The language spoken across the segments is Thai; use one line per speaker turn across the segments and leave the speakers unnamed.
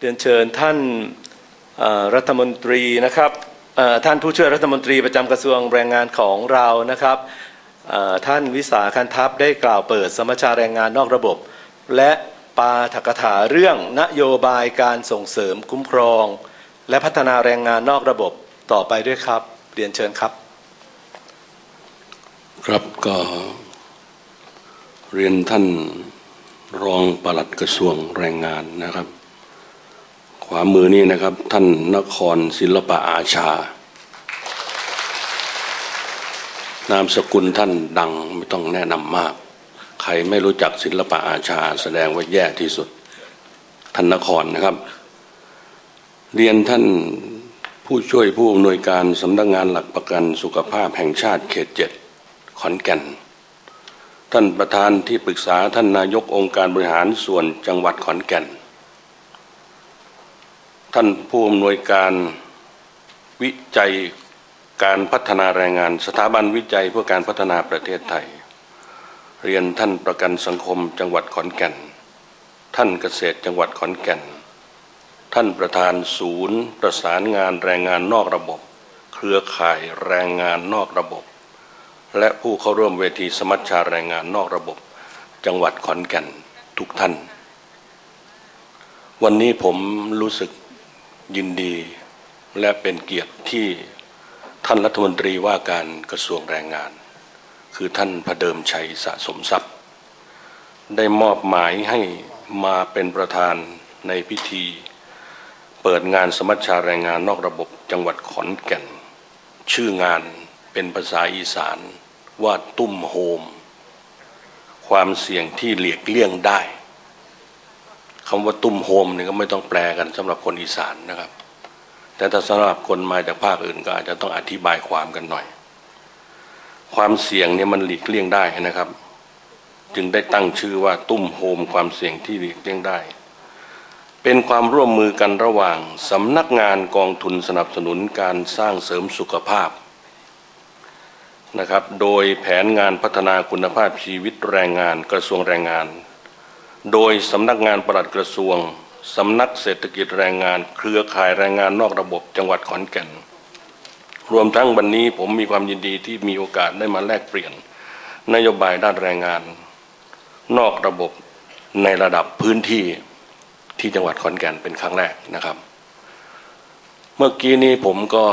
เรียนเชิญท่านรัฐมนตรีนะครับท่านผู้ช่วยรัฐมนตรีประจำกระทรวงแรงงานของเรานะครับท่านวิสาคันทัพได้กล่าวเปิดสมัชาแรงงานนอกระบบ และปาถกถาเรื่องนโยบายการส่งเสริมคุ้มครอง และพัฒนาแรงงานนอกระบบต่อไปด้วยครับ เรียนเชิญครับ
ครับก็เรียนท่านรองปลัดกระทรวงแรงงานนะครับ ขวามือนี่นะครับ ท่านนครศิลปะอาชา นามสกุลท่านดังไม่ต้องแนะนำมาก ใครไม่รู้จักศิลปะอาชา แสดงว่าแย่ที่สุด ท่านนครนะครับ เรียนท่านผู้ช่วยผู้อำนวยการสำนักงานหลักประกันสุขภาพแห่งชาติเขตเจ็ดขอนแก่น ท่านประธานที่ปรึกษาท่านนายกองค์การบริหารส่วนจังหวัดขอนแก่น ท่านผู้อำนวยการวิจัยการพัฒนาแรงงาน สถาบันวิจัยเพื่อการพัฒนาประเทศไทย เรียนท่านประกันสังคมจังหวัดขอนแก่น ท่านเกษตรจังหวัดขอนแก่น ท่านประธานศูนย์ประสานงานแรงงานนอกระบบ เครือข่ายแรงงานนอกระบบ และผู้เข้าร่วมเวทีสมัชชาแรงงานนอกระบบ จังหวัดขอนแก่นทุกท่าน วันนี้ผมรู้สึก ยินดีและเป็นเกียรติที่ท่านรัฐมนตรีว่าการกระทรวงแรงงาน คือท่านพระเดิมชัยสะสมทรัพย์ ได้มอบหมายให้มาเป็นประธานในพิธี เปิดงานสมัชชาแรงงานนอกระบบจังหวัดขอนแก่น ชื่องานเป็นภาษาอีสานว่าตุ้มโฮม ความเสี่ยงที่หลีกเลี่ยงได้ คำว่าตุ้มโฮมนี่ก็ไม่ต้องแปลกันสำหรับคนอีสานนะครับ แต่ถ้าสำหรับคนมาจากภาคอื่นก็อาจจะต้องอธิบายความกันหน่อย ความเสี่ยงเนี่ยมันหลีกเลี่ยงได้นะครับ จึงได้ตั้งชื่อว่าตุ้มโฮมความเสี่ยงที่หลีกเลี่ยงได้ เป็นความร่วมมือกันระหว่างสำนักงานกองทุนสนับสนุนการสร้างเสริมสุขภาพนะครับ โดยแผนงานพัฒนาคุณภาพชีวิตแรงงานกระทรวงแรงงาน โดยสำนักงานปลัดกระทรวงสำนักเศรษฐกิจแรงงาน เครือข่ายแรงงานนอกระบบจังหวัดขอนแก่น รวมทั้งวันนี้ผมมีความยินดีที่มีโอกาสได้มาแลกเปลี่ยน นโยบายด้านแรงงาน นอกระบบในระดับพื้นที่ที่จังหวัดขอนแก่นเป็นครั้งแรกนะครับ เมื่อกี้นี้ผมก็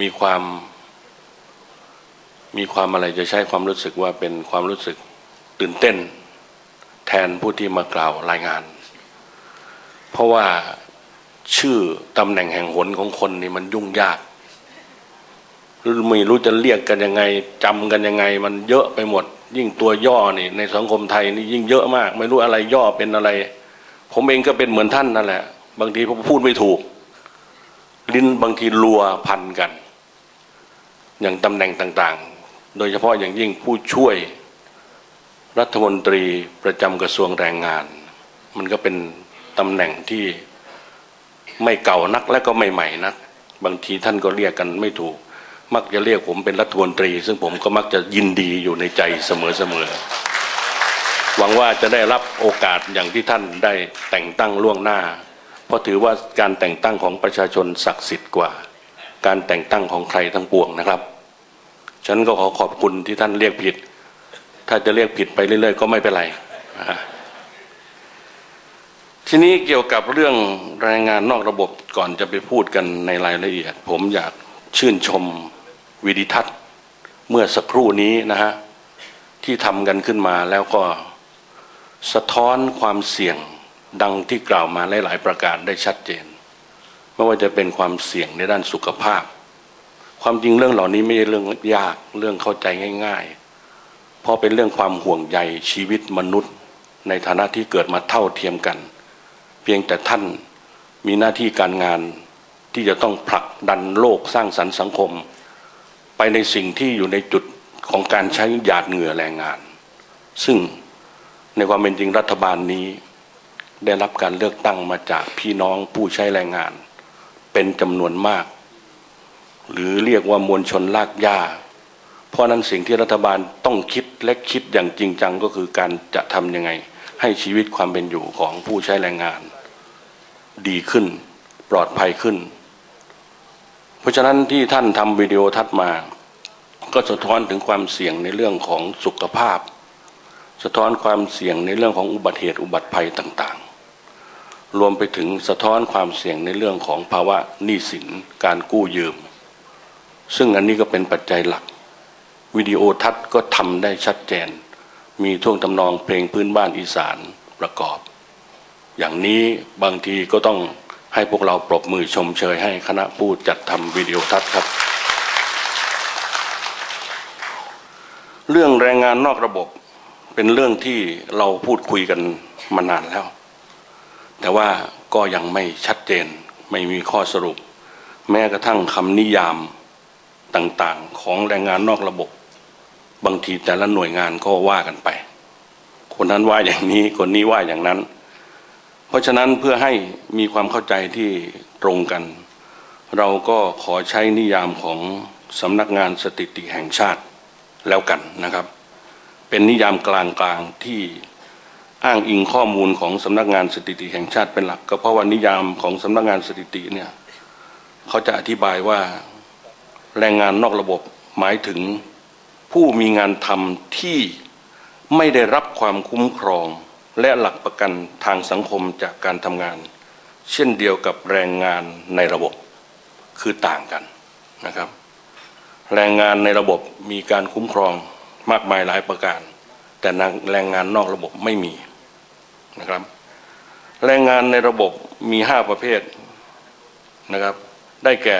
มีความมีความอะไรจะใช้ความรู้สึกว่าเป็นความรู้สึกตื่นเต้น นผู้ที่มากล่าวรายงาน เพราะว่าชื่อตำแหน่งแห่งหนของคนนี่มันยุ่งยากไม่รู้จะเรียกกันยังไงจำกันยังไง มันเยอะไปหมด ยิ่งตัวย่อนี่ในสังคมไทยนี่ยิ่งเยอะมาก ไม่รู้อะไรย่อเป็นอะไร ผมเองก็เป็นเหมือนท่านนั่นแหละ บางทีผมพูดไม่ถูก ลิ้นบางทีรัวพันกัน อย่างตำแหน่งต่าง ๆ โดยเฉพาะอย่างยิ่งผู้ช่วย รัฐมนตรีประจำกระทรวงแรงงาน มันก็เป็นตำแหน่งที่ไม่เก่านักและก็ไม่ใหม่นัก บางทีท่านก็เรียกกันไม่ถูก มักจะเรียกผมเป็นรัฐมนตรี ซึ่งผมก็มักจะยินดีอยู่ในใจเสมอๆหวังว่าจะได้รับโอกาสอย่างที่ท่านได้แต่งตั้งล่วงหน้า เพราะถือว่าการแต่งตั้งของประชาชนศักดิ์สิทธิ์กว่า การแต่งตั้งของใครทั้งปวงนะครับฉันก็ขอขอบคุณที่ท่านเรียกผิด ถ้าจะเรียกผิดไปเรื่อยๆ ก็ไม่เป็นไร ทีนี้เกี่ยวกับเรื่องแรงงานนอกระบบก่อนจะไปพูดกันในรายละเอียด ผมอยากชื่นชมวิดิทัศน์เมื่อสักครู่นี้นะฮะที่ทำกันขึ้นมาแล้วก็สะท้อนความเสี่ยงดังที่กล่าวมาหลายๆประการได้ชัดเจน ไม่ว่าจะเป็นความเสี่ยงในด้านสุขภาพ ความจริงเรื่องเหล่านี้ไม่ใช่เรื่องยากเรื่องเข้าใจง่าย ๆ เพราะเป็นเรื่องความห่วงใยชีวิตมนุษย์ ในฐานะที่เกิดมาเท่าเทียมกัน เพียงแต่ท่านมีหน้าที่การงานที่จะต้องผลักดันโลกสร้างสรรค์สังคม ไปในสิ่งที่อยู่ในจุดของการใช้หยาดเหงื่อแรงงาน ซึ่งในความเป็นจริงรัฐบาลนี้ได้รับการเลือกตั้งมาจากพี่น้องผู้ใช้แรงงาน เป็นจำนวนมาก หรือเรียกว่ามวลชนลากหญ้า เพราะนั้นสิ่งที่รัฐบาลต้องคิดและคิดอย่างจริงจังก็คือการจะทำยังไง ให้ชีวิตความเป็นอยู่ของผู้ใช้แรงงาน ดีขึ้น ปลอดภัยขึ้น เพราะฉะนั้นที่ท่านทำวิดีโอทัศน์มา ก็สะท้อนถึงความเสี่ยงในเรื่องของสุขภาพ สะท้อนความเสี่ยงในเรื่องของอุบัติเหตุอุบัติภัยต่างๆ รวมไปถึงสะท้อนความเสี่ยงในเรื่องของภาวะหนี้สินการกู้ยืม ซึ่งอันนี้ก็เป็นปัจจัยหลัก วิดีโอทัศน์ก็ทำได้ชัดเจน มีท่วงทำนองเพลงพื้นบ้านอีสานประกอบ อย่างนี้บางทีก็ต้องให้พวกเราปรบมือชมเชยให้คณะผู้จัดทำวิดีโอทัศน์ครับ เรื่องแรงงานนอกระบบเป็นเรื่องที่เราพูดคุยกันมานานแล้ว แต่ว่าก็ยังไม่ชัดเจนไม่มีข้อสรุป แม้กระทั่งคำนิยามต่างๆ ของแรงงานนอกระบบ บางทีแต่ละหน่วยงานก็ว่ากันไป คนนั้นว่าอย่างนี้คนนี้ว่าอย่างนั้น เพราะฉะนั้นเพื่อให้มีความเข้าใจที่ตรงกัน เราก็ขอใช้นิยามของสำนักงานสถิติแห่งชาติแล้วกันนะครับ เป็นนิยามกลางๆที่อ้างอิงข้อมูลของสำนักงานสถิติแห่งชาติเป็นหลัก ก็เพราะว่านิยามของสำนักงานสถิติเนี่ยเขาจะอธิบายว่าแรงงานนอกระบบหมายถึง ผู้มีงานทำที่ไม่ได้รับความคุ้มครอง และหลักประกันทางสังคมจากการทำงาน เช่นเดียวกับแรงงานในระบบคือต่างกันนะครับ แรงงานในระบบมีการคุ้มครองมากมายหลายประการ แต่แรงงานนอกระบบไม่มีนะครับ แรงงานในระบบมีห้าประเภทนะครับ ได้แก่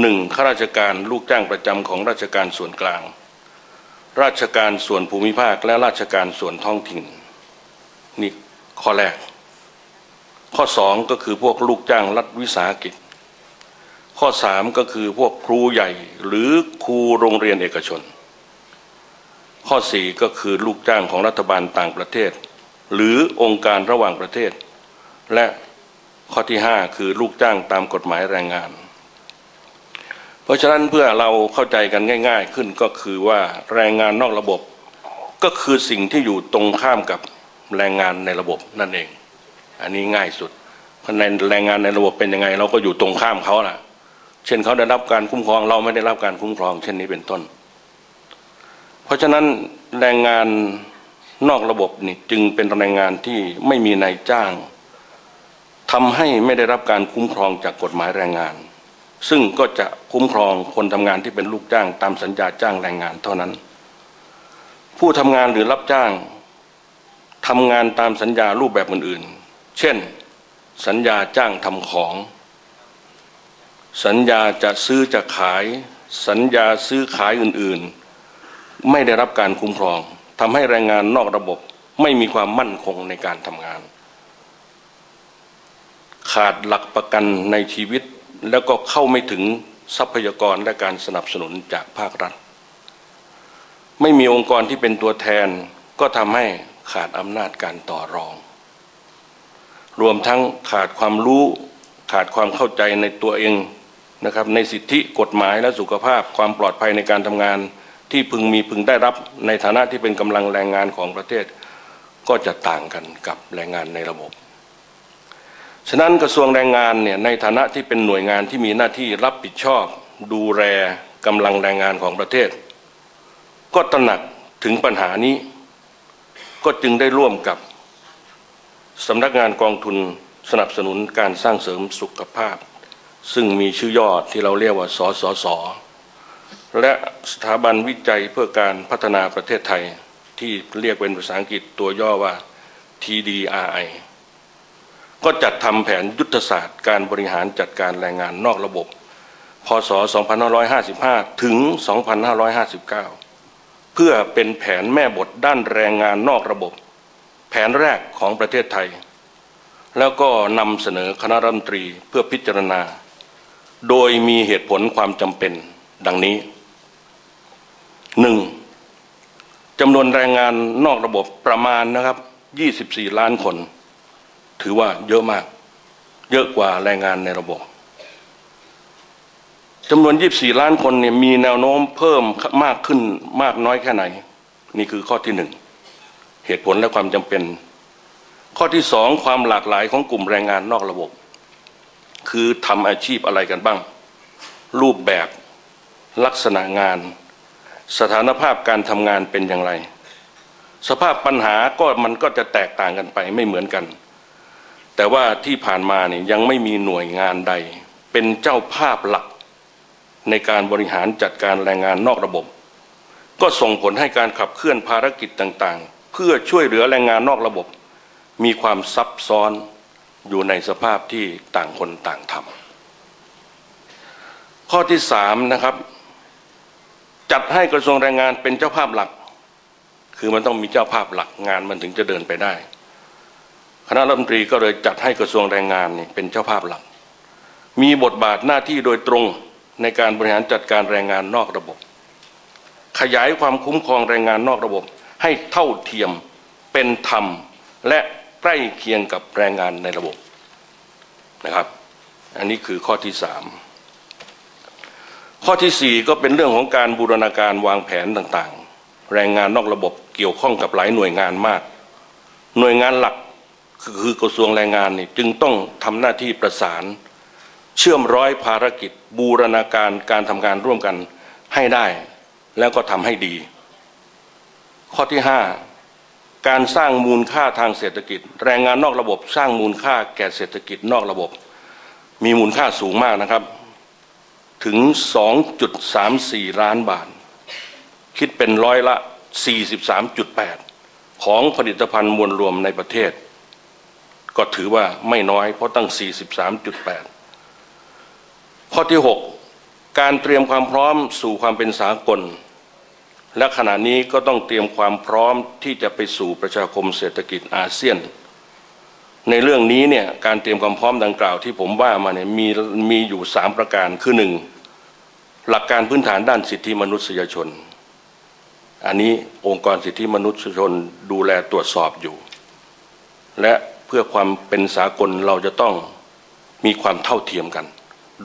หนึ่งข้าราชการลูกจ้างประจำของราชการส่วนกลาง ราชการส่วนภูมิภาคและราชการส่วนท้องถิ่นนี่ข้อแรก ข้อสองก็คือพวกลูกจ้างรัฐวิสาหกิจ ข้อสามก็คือพวกครูใหญ่หรือครูโรงเรียนเอกชน ข้อสี่ก็คือลูกจ้างของรัฐบาลต่างประเทศ หรือองค์การระหว่างประเทศ และข้อที่ห้าคือลูกจ้างตามกฎหมายแรงงาน เพราะฉะนั้นเพื่อเราเข้าใจกันง่าย ๆ ขึ้นก็คือว่าแรงงานนอกระบบ ก็คือสิ่งที่อยู่ตรงข้ามกับแรงงานในระบบนั่นเอง อันนี้ง่ายสุดเพราะในแรงงานในระบบเป็นยังไง เราก็อยู่ตรงข้ามเขาล่ะ เช่นเขาได้รับการคุ้มครองเราไม่ได้รับการคุ้มครอง เช่นนี้เป็นต้น เพราะฉะนั้นแรงงานนอกระบบนี่จึงเป็นแรงงานที่ไม่มีนายจ้างทำให้ไม่ได้รับการคุ้มครองจากกฎหมายแรงงาน ซึ่งก็จะคุ้มครองคนทำงานที่เป็นลูกจ้างตามสัญญาจ้างแรงงานเท่านั้น ผู้ทำงานหรือรับจ้างทำงานตามสัญญารูปแบบอื่นๆ เช่น สัญญาจ้างทำของ สัญญาจะซื้อจะขาย สัญญาซื้อขายอื่นๆ ไม่ได้รับการคุ้มครองทำให้แรงงานนอกระบบไม่มีความมั่นคงในการทำงาน ขาดหลักประกันในชีวิต แล้วก็เข้าไม่ถึงทรัพยากรและการสนับสนุนจากภาครัฐ ไม่มีองค์กรที่เป็นตัวแทนก็ทำให้ขาดอำนาจการต่อรอง รวมทั้งขาดความรู้ขาดความเข้าใจในตัวเองนะครับในสิทธิกฎหมายและสุขภาพความปลอดภัยในการทำงานที่พึงมีพึงได้รับในฐานะที่เป็นกำลังแรงงานของประเทศ ก็จะต่างกันกับแรงงานในระบบ ฉะนั้นกระทรวงแรงงานเนี่ยในฐานะที่เป็นหน่วยงานที่มีหน้าที่รับผิดชอบ ดูแลกำลังแรงงานของประเทศ ก็ตระหนักถึงปัญหานี้ ก็จึงได้ร่วมกับสำนักงานกองทุนสนับสนุนการสร้างเสริมสุขภาพ ซึ่งมีชื่อย่อที่เราเรียกว่าสสส และสถาบันวิจัยเพื่อการพัฒนาประเทศไทยที่เรียกเป็นภาษาอังกฤษตัวย่อว่า TDRI ก็จัดทำแผนยุทธศาสตร์การบริหารจัดการแรงงานนอกระบบ พศ 2555 ถึง 2559 เพื่อเป็นแผนแม่บทด้านแรงงานนอกระบบ แผนแรกของประเทศไทย แล้วก็นำเสนอคณะรัฐมนตรีเพื่อพิจารณา โดยมีเหตุผลความจำเป็นดังนี้หนึ่งจำนวนแรงงานนอกระบบประมาณนะครับ 24 ล้านคน ถือว่าเยอะมาก เยอะกว่าแรงงานในระบบจำนวน 24 ล้านคนเนี่ยมีแนวโน้มเพิ่มมากขึ้นมากน้อยแค่ไหน นี่คือข้อที่หนึ่งเหตุผลและความจำเป็น ข้อที่สองความหลากหลายของกลุ่มแรงงานนอกระบบ คือทำอาชีพอะไรกันบ้าง รูปแบบลักษณะงาน สถานภาพการทำงานเป็นอย่างไร สภาพปัญหาก็มันก็จะแตกต่างกันไปไม่เหมือนกัน แต่ว่าที่ผ่านมาเนี่ยยังไม่มีหน่วยงานใด เป็นเจ้าภาพหลักในการบริหารจัดการแรงงานนอกระบบ ก็ส่งผลให้การขับเคลื่อนภารกิจต่างๆ เพื่อช่วยเหลือแรงงานนอกระบบ มีความซับซ้อนอยู่ในสภาพที่ต่างคนต่างทำข้อที่สามนะครับ จัดให้กระทรวงแรงงานเป็นเจ้าภาพหลัก คือมันต้องมีเจ้าภาพหลักงานมันถึงจะเดินไปได้ ณะรัฐมนตรีก็เลยจัดให้กระทรวงแรงงานนี่เป็นเจ้าภาพหลัก มีบทบาทหน้าที่โดยตรงในการบริหารจัดการแรงงานนอกระบบ ขยายความคุ้มครองแรงงานนอกระบบ ให้เท่าเทียมเป็นธรรม และใกล้เคียงกับแรงงานในระบบนะครับ อันนี้คือข้อที่สามข้อที่สี่ก็เป็นเรื่องของการบูรณาการวางแผนต่างๆ แรงงานนอกระบบเกี่ยวข้องกับหลายหน่วยงานมาก หน่วยงานหลัก คือกระทรวงแรงงานนี่จึงต้องทำหน้าที่ประสาน เชื่อมร้อยภารกิจ บูรณาการการทำงานร่วมกันให้ได้ แล้วก็ทำให้ดี ข้อที่ห้าการสร้างมูลค่าทางเศรษฐกิจ แรงงานนอกระบบ สร้างมูลค่าแก่เศรษฐกิจนอกระบบ มีมูลค่าสูงมากนะครับ ถึง 2.34 ล้านบาท คิดเป็นร้อยละ 43.8 ของผลิตภัณฑ์มวลรวมในประเทศ ก็ถือว่าไม่น้อยเพราะตั้ง 43.8 ข้อที่ 6 การเตรียมความพร้อมสู่ความเป็นสากล และขณะนี้ก็ต้องเตรียมความพร้อมที่จะไปสู่ประชาคมเศรษฐกิจอาเซียน ในเรื่องนี้เนี่ยการเตรียมความพร้อมดังกล่าวที่ผมว่ามาเนี่ยมีมีอยู่สามประการคือหนึ่งหลักการพื้นฐานด้านสิทธิมนุษยชน อันนี้องค์กรสิทธิมนุษยชนดูแลตรวจสอบอยู่ และ พื่อความเป็นสากลเราจะต้องมีความเท่าเทียมกัน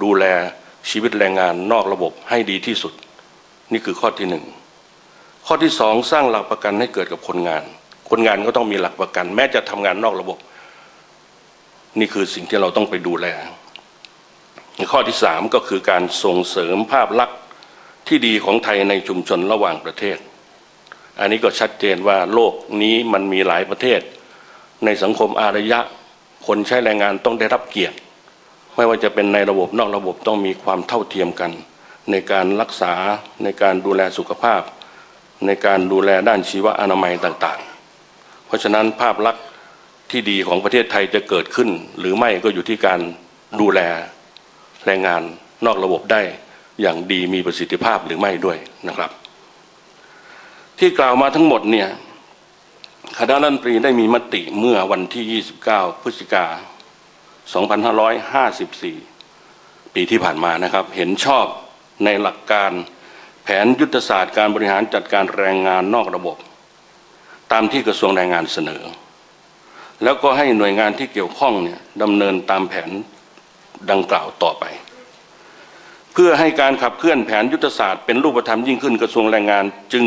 ดูแลชีวิตแรงงานนอกระบบให้ดีที่สุด นี่คือข้อที่หนึ่งข้อที่สองสร้างหลักประกันให้เกิดกับคนงาน คนงานก็ต้องมีหลักประกัน แม้จะทำงานนอกระบบ นี่คือสิ่งที่เราต้องไปดูแลข้อที่สามก็คือการส่งเสริมภาพลักษณ์ที่ดีของไทยในชุมชนระหว่างประเทศ อันนี้ก็ชัดเจนว่าโลกนี้มันมีหลายประเทศ ในสังคมอารยะ คนใช้แรงงานต้องได้รับเกียรติ ไม่ว่าจะเป็นในระบบนอกระบบต้องมีความเท่าเทียมกัน ในการรักษาในการดูแลสุขภาพ ในการดูแลด้านชีวอนามัยต่างๆ เพราะฉะนั้นภาพลักษณ์ที่ดีของประเทศไทยจะเกิดขึ้น หรือไม่ก็อยู่ที่การดูแลแรงงานนอกระบบได้อย่างดีมีประสิทธิภาพหรือไม่ด้วยนะครับ ที่กล่าวมาทั้งหมดเนี่ย คณะรัฐมนตรีได้มีมติเมื่อวันที่ 29 พฤศจิกา2554 ปีที่ผ่านมานะครับ เห็นชอบในหลักการแผนยุทธศาสตร์การบริหารจัดการแรงงานนอกระบบ ตามที่กระทรวงแรงงานเสนอ แล้วก็ให้หน่วยงานที่เกี่ยวข้องเนี่ยดำเนินตามแผนดังกล่าวต่อไป เพื่อให้การขับเคลื่อนแผนยุทธศาสตร์เป็นรูปธรรมยิ่งขึ้นกระทรวงแรงงานจึง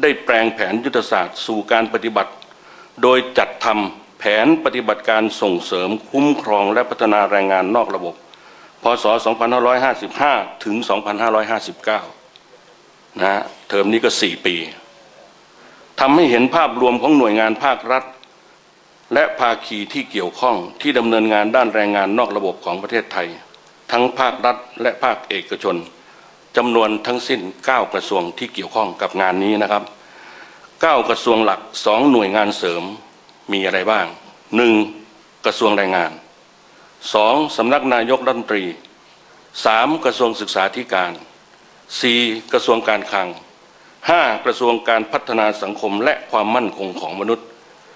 ได้แปลงแผนยุทธศาสตร์สู่การปฏิบัติ โดยจัดทำแผนปฏิบัติการส่งเสริมคุ้มครองและพัฒนาแรงงานนอกระบบ พศ 2555 ถึง 2559นะฮะเทอมนี้ก็ 4 ปีทำให้เห็นภาพรวมของหน่วยงานภาครัฐ และภาคีที่เกี่ยวข้องที่ดำเนินงานด้านแรงงานนอกระบบของประเทศไทย ทั้งภาครัฐและภาคเอกชน จำนวนทั้งสิ้น 9 กระทรวงที่เกี่ยวข้องกับงานนี้นะครับ 9 กระทรวงหลัก 2 หน่วยงานเสริมมีอะไรบ้าง 1. กระทรวงแรงงาน 2. สำนักนายกรัฐมนตรี 3. กระทรวงศึกษาธิการ 4. กระทรวงการคลัง 5. กระทรวงการพัฒนาสังคมและความมั่นคงของมนุษย์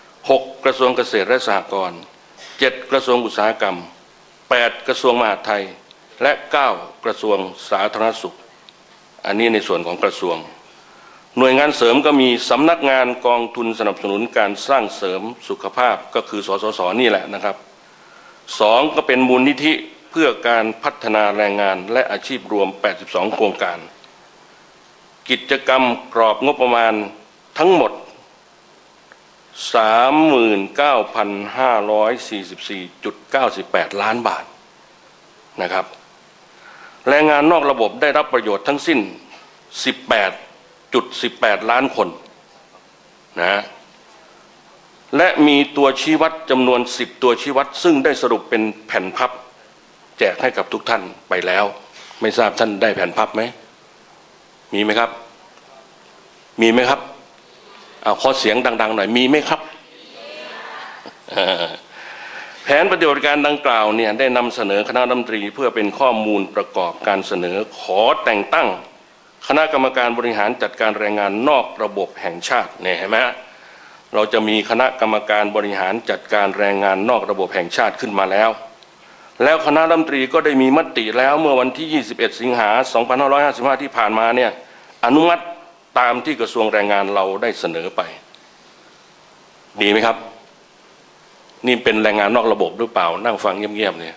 6. กระทรวงเกษตรและสหกรณ์ 7. กระทรวงอุตสาหกรรม 8. กระทรวงมหาดไทย และ 9. กระทรวงสาธารณสุข อันนี้ในส่วนของกระทรวง หน่วยงานเสริมก็มีสำนักงานกองทุนสนับสนุนการสร้างเสริมสุขภาพก็คือสสสนี่แหละนะครับสองก็เป็นมูลนิธิเพื่อการพัฒนาแรงงานและอาชีพรวม 82 โครงการ กิจกรรมกรอบงบประมาณทั้งหมด 39,544.98 ล้านบาทนะครับ แรงงานนอกระบบได้รับประโยชน์ทั้งสิ้น 18.18 ล้านคนนะและมีตัวชี้วัดจำนวน 10 ตัวชี้วัด ซึ่งได้สรุปเป็นแผ่นพับ แจกให้กับทุกท่านไปแล้ว ไม่ทราบท่านได้แผ่นพับไหม มีไหมครับ มีไหมครับเอาขอเสียงดัง ๆ หน่อย มีไหมครับ แผนปฏิบัติการดังกล่าวเนี่ยได้นำเสนอคณะรัฐมนตรีเพื่อเป็นข้อมูลประกอบการเสนอขอแต่งตั้ง คณะกรรมการบริหารจัดการแรงงานนอกระบบแห่งชาติเนี่ยเห็นไหมฮะเราจะมีคณะกรรมการบริหารจัดการแรงงานนอกระบบแห่งชาติขึ้นมาแล้ว แล้วคณะรัฐมนตรีก็ได้มีมติแล้วเมื่อวันที่ 21 สิงหา 2555 ที่ผ่านมาเนี่ยอนุมัติตามที่กระทรวงแรงงานเราได้เสนอไป ดีไหมครับ นี่เป็นแรงงานนอกระบบหรือเปล่า นั่งฟังเงียบๆเนี่ย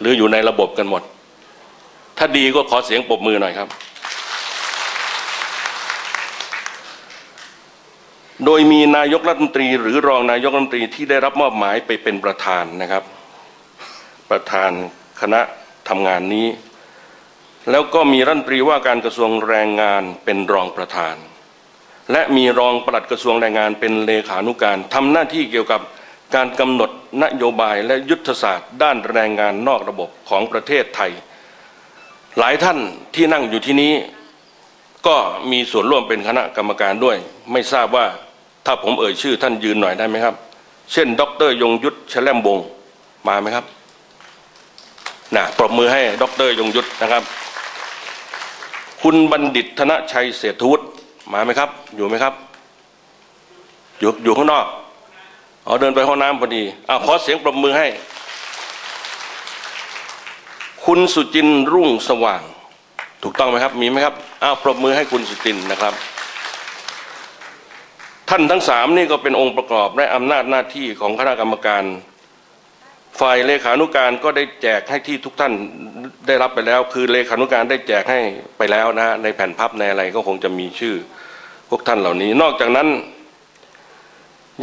หรืออยู่ในระบบกันหมด ถ้าดีก็ขอเสียงปรบมือหน่อยครับ โดยมีนายกรัฐมนตรี หรือรองนายกรัฐมนตรีที่ได้รับมอบหมายไปเป็นประธานนะครับ ประธานคณะทำงานนี้ แล้วก็มีรัฐมนตรีว่าการกระทรวงแรงงานเป็นรองประธาน และมีรองปลัดกระทรวงแรงงานเป็นเลขานุการทำหน้าที่เกี่ยวกับ การกำหนดนโยบายและยุทธศาสตร์ด้านแรงงานนอกระบบของประเทศไทย หลายท่านที่นั่งอยู่ที่นี้ ก็มีส่วนร่วมเป็นคณะกรรมการด้วย ไม่ทราบว่าถ้าผมเอ่ยชื่อท่านยืนหน่อยได้ไหมครับ เช่น ดรยงยุทธแชล่มวงมาไหมครับนะปรบมือให้ดรยงยุทธนะครับ คุณบัณฑิตธนชัยเศรษฐวุฒิมาไหมครับ อยู่ไหมครับ อยู่อยู่ข้างนอก อ๋อเดินไปห้องน้ำพอดีอ่าขอเสียงปรบมือให้ คุณสุจินรุ่งสว่าง ถูกต้องไหมครับ มีไหมครับอ้าวปรบมือให้คุณสุจินนะครับ ท่านทั้งสามนี่ก็เป็นองค์ประกอบและอำนาจหน้าที่ของคณะกรรมการ ฝ่ายเลขานุการก็ได้แจกให้ที่ทุกท่านได้รับไปแล้ว คือเลขานุการได้แจกให้ไปแล้วนะฮะในแผ่นพับในอะไรก็คงจะมีชื่อพวกท่านเหล่านี้ นอกจากนั้น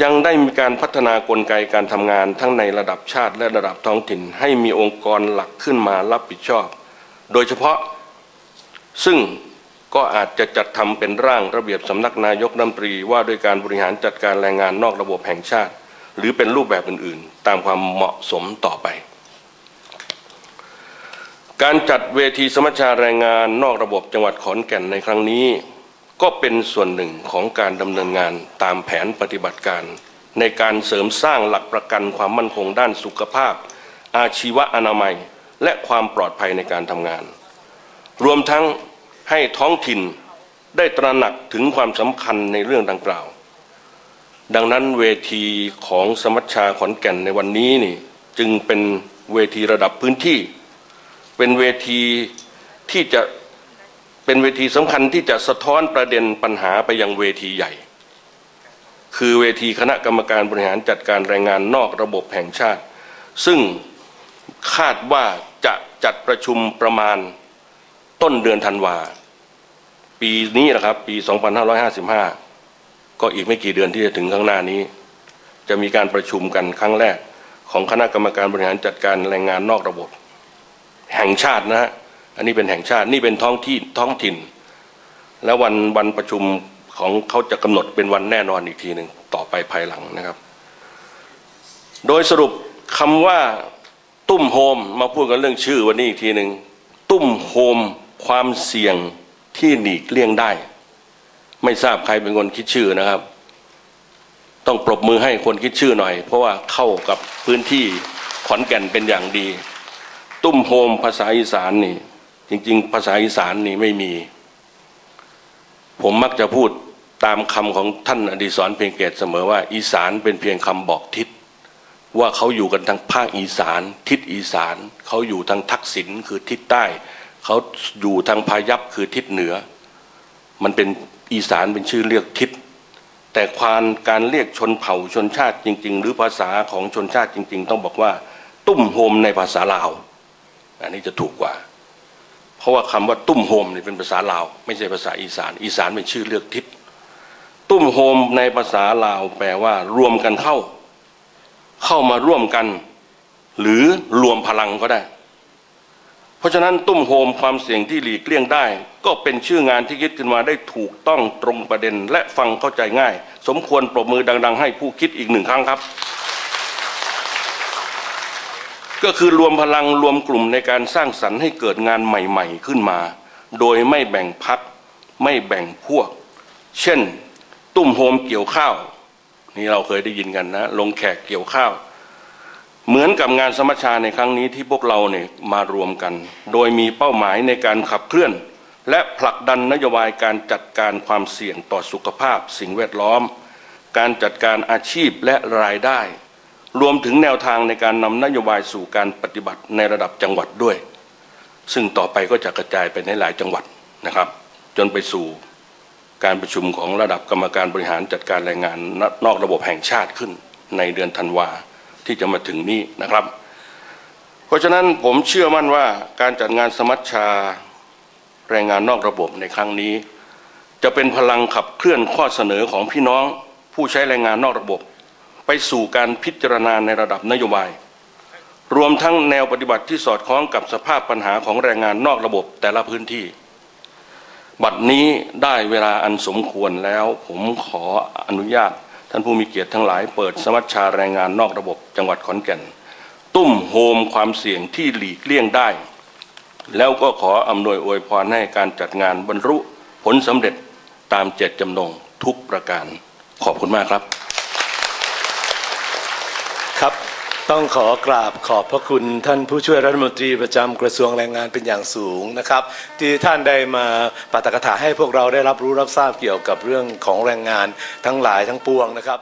ยังได้มีการพัฒนากลไกการทำงานทั้งในระดับชาติและระดับท้องถิ่น ให้มีองค์กรหลักขึ้นมารับผิดชอบ โดยเฉพาะซึ่งก็อาจจะจัดทำเป็นร่างระเบียบสำนักนายกรัฐมนตรีว่าด้วยการบริหารจัดการแรงงานนอกระบบแห่งชาติ หรือเป็นรูปแบบอื่นๆ ตามความเหมาะสมต่อไป การจัดเวทีสมัชชาแรงงานนอกระบบจังหวัดขอนแก่นในครั้งนี้ ก็เป็นส่วนหนึ่งของการดำเนินงานตามแผนปฏิบัติการ ในการเสริมสร้างหลักประกันความมั่นคงด้านสุขภาพ อาชีวอนามัย และความปลอดภัยในการทำงาน รวมทั้งให้ท้องถิ่นได้ตระหนักถึงความสำคัญในเรื่องดังกล่าว ดังนั้นเวทีของสมัชชาขอนแก่นในวันนี้นี่จึงเป็นเวทีระดับพื้นที่ เป็นเวทีที่จะ เป็นเวทีสำคัญที่จะสะท้อนประเด็นปัญหาไปยังเวทีใหญ่ คือเวทีคณะกรรมการบริหารจัดการแรงงานนอกระบบแห่งชาติ ซึ่งคาดว่าจะจัดประชุมประมาณต้นเดือนธันวา ปีนี้นะครับปี 2555 ก็อีกไม่กี่เดือนที่จะถึงข้างหน้านี้ จะมีการประชุมกันครั้งแรกของคณะกรรมการบริหารจัดการแรงงานนอกระบบ แห่งชาตินะฮะ อันนี้เป็นแห่งชาตินี่เป็นท้องที่ท้องถิ่น แล้ววันวันประชุมของเขาจะกำหนดเป็นวันแน่นอนอีกทีหนึ่งต่อไปภายหลังนะครับ โดยสรุปคำว่าตุ้มโฮมมาพูดกันเรื่องชื่อวันนี้อีกทีหนึ่งตุ้มโฮมความเสี่ยงที่หนีกเลี่ยงได้ ไม่ทราบใครเป็นคนคิดชื่อนะครับ ต้องปรบมือให้คนคิดชื่อหน่อย เพราะว่าเข้ากับพื้นที่ขอนแก่นเป็นอย่างดี ตุ้มโฮมภาษาอีสานนี่ จริง ๆ ภาษาอีสานนี่ไม่มี ผมมักจะพูดตามคำของท่านอดีศรเพียงเกตเสมอว่า อีสานเป็นเพียงคำบอกทิศว่าเขาอยู่กันทางภาคอีสาน ทิศอีสานเขาอยู่ทางทักษิณคือทิศใต้เขาอยู่ทางพายัพคือทิศเหนือ มันเป็นอีสานเป็นชื่อเรียกทิศแต่ความการเรียกชนเผ่าชนชาติจริง ๆ หรือภาษาของชนชาติจริง ๆ ต้องบอกว่า ตุ้มโฮมในภาษาลาว อันนี้จะถูกกว่า ราะว่าคำว่าตุ้มโฮมนี่เป็นภาษาลาว ไม่ใช่ภาษาอีสาน อีสานเป็นชื่อเลือกทิศตุ้มโฮโฮมในภาษาลาวแปลว่า รวมกันเข้า เข้ามาร่วมกัน หรือรวมพลังก็ได้ เพราะฉะนั้นตุ้มโฮมความเสี่ยงที่หลีกเลี่ยงได้ ก็เป็นชื่องานที่คิดขึ้นมาได้ถูกต้องตรงประเด็นและฟังเข้าใจง่าย สมควรปรบมือดัง ๆ ให้ผู้คิดอีกหนึ่งครั้งครับ ก็คือรวมพลังรวมกลุ่มในการสร้างสรรค์ให้เกิดงานใหม่ๆขึ้นมา โดยไม่แบ่งพักไม่แบ่งพวก เช่น ตุ้มโฮมเกี่ยวข้าว นี่เราเคยได้ยินกันนะ ลงแขกเกี่ยวข้าว เหมือนกับงานสมัชชาในครั้งนี้ที่พวกเราเนี่ยมารวมกัน โดยมีเป้าหมายในการขับเคลื่อน และผลักดันนโยบายการจัดการความเสี่ยงต่อสุขภาพ สิ่งแวดล้อม การจัดการอาชีพและรายได้ รวมถึงแนวทางในการนำนโยบายสู่การปฏิบัติในระดับจังหวัดด้วย ซึ่งต่อไปก็จะกระจายไปในหลายจังหวัดนะครับ จนไปสู่การประชุมของระดับกรรมการบริหารจัดการแรงงานนอกระบบแห่งชาติขึ้นในเดือนธันวาที่จะมาถึงนี้นะครับ เพราะฉะนั้นผมเชื่อมั่นว่าการจัดงานสมัชชาแรงงานนอกระบบในครั้งนี้ จะเป็นพลังขับเคลื่อนข้อเสนอของพี่น้องผู้ใช้แรงงานนอกระบบ ไปสู่การพิจารณาในระดับนโยบาย รวมทั้งแนวปฏิบัติที่สอดคล้องกับสภาพปัญหาของแรงงานนอกระบบแต่ละพื้นที่ บัดนี้ได้เวลาอันสมควรแล้ว ผมขออนุญาต ท่านผู้มีเกียรติทั้งหลายเปิดสมัชชาแรงงานนอกระบบ จังหวัดขอนแก่น ตุ้มโฮมความเสี่ยงที่หลีกเลี่ยงได้ แล้วก็ขออำนวยอวยพรให้การจัดงานบรรลุผลสำเร็จตามเจตจำนงทุกประการ ขอบคุณมากครับ
ครับ ต้องขอกราบขอบพระคุณท่านผู้ช่วยรัฐมนตรีประจำกระทรวงแรงงานเป็นอย่างสูงนะครับ ที่ท่านได้มาปาฐกถาให้พวกเราได้รับรู้รับทราบเกี่ยวกับเรื่องของแรงงานทั้งหลายทั้งปวงนะครับ